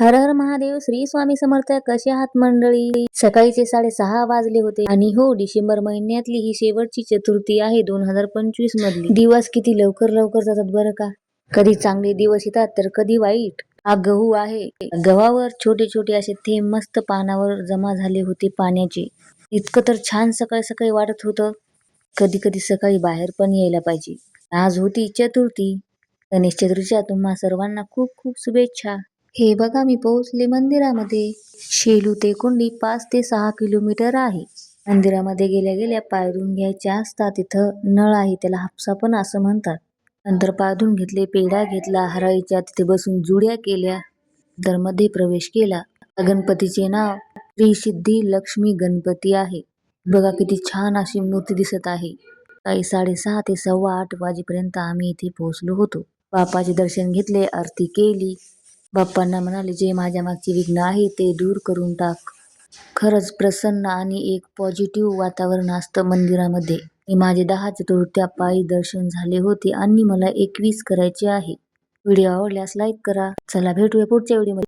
हर हर महादेव श्री स्वामी समर्थ कसे आहात मंडळी? सकाळीचे साडेसहा वाजले होते आणि हो डिसेंबर महिन्यातली ही शेवटची चतुर्थी आहे दोन हजार पंचवीस मधली. दिवस किती लवकर लवकर जातात बरं का? कधी चांगले दिवस येतात तर कधी वाईट. हा गहू आहे. गव्हावर छोटे छोटे असे थेंब मस्त पानावर जमा झाले होते पाण्याचे. इतकं तर छान सकाळी सकाळी वाटत होतं. कधी कधी सकाळी बाहेर पण यायला पाहिजे. आज होती चतुर्थी. गणेश चतुर्थीच्या तुम्हा सर्वांना खूप खूप शुभेच्छा. हे बघा मी पोहोचले मंदिरामध्ये. शेलू ते कुंडी पाच ते सहा किलोमीटर आहे. मंदिरामध्ये गेल्या गेल्या पायरून घ्यायच्या असतात. तिथं नळ आहे त्याला हापसा पण असं म्हणतात. नंतर पायधून घेतले पेढा घेतला हराईच्या तिथे बसून जुड्या केल्या तर मध्ये प्रवेश केला. गणपतीचे नाव श्री सिद्धी लक्ष्मी गणपती आहे. बघा किती छान अशी मूर्ती दिसत आहे. काही साडेसहा ते सव्वा आठ वाजेपर्यंत आम्ही इथे पोहोचलो होतो. बापाचे दर्शन घेतले आरती केली. बाप्पांना म्हणाले जे माझ्या मागचे विघ्न आहे ते दूर करून टाक. खरंच प्रसन्न आणि एक पॉझिटिव्ह वातावरण असतं मंदिरामध्ये. मी माझे दहा चतुर्थ्या पायी दर्शन झाले होते आणि मला एकवीस करायचे आहे. व्हिडिओ आवडल्यास लाईक करा. चला भेटूया पुढच्या व्हिडिओमध्ये